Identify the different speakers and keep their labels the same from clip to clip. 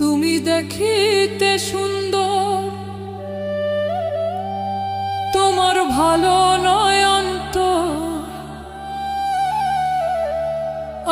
Speaker 1: তুমি দেখিতে সুন্দর তোমার ভালো নয়।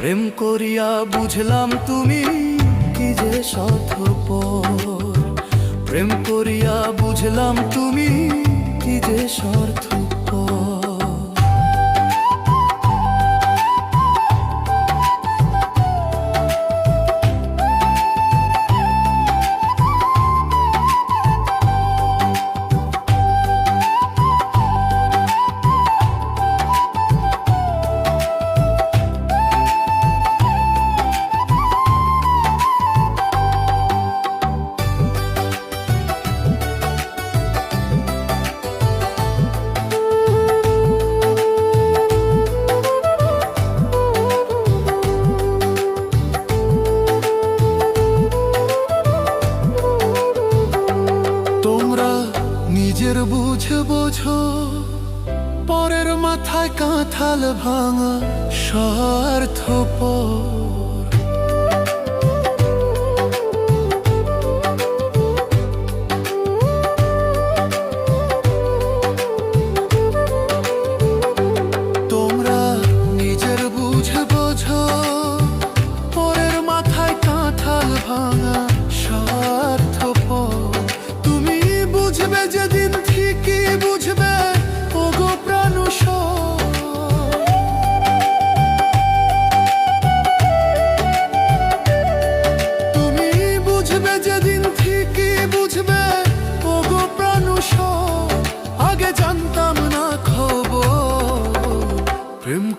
Speaker 1: প্রেম করিয়া বুঝলাম তুমি কি যে স্বার্থপর। প্রেম করিয়া বুঝলাম তুমি কি যে স্বার্থপর নিজের বুঝে বোঝো পরের মাথায় কাঁঠাল ভাঙা স্বার্থপর। তুমি বুঝবে যেদিন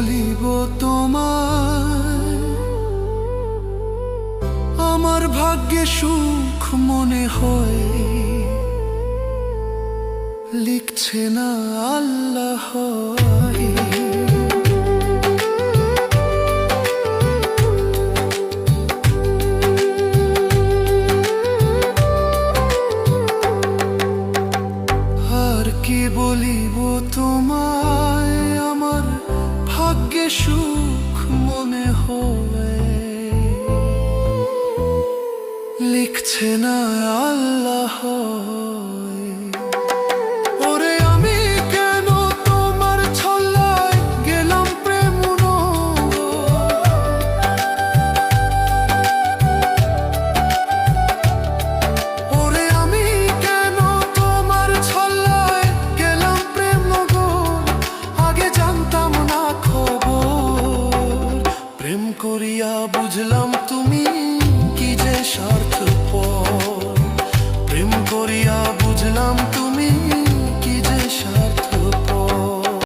Speaker 1: বলিব তোমায়। আমার ভাগ্যে সুখ মনে হয়। লিখছে না আল্লাহ। আর কি বলিব তোমায়? দেখছে না আল্লাহ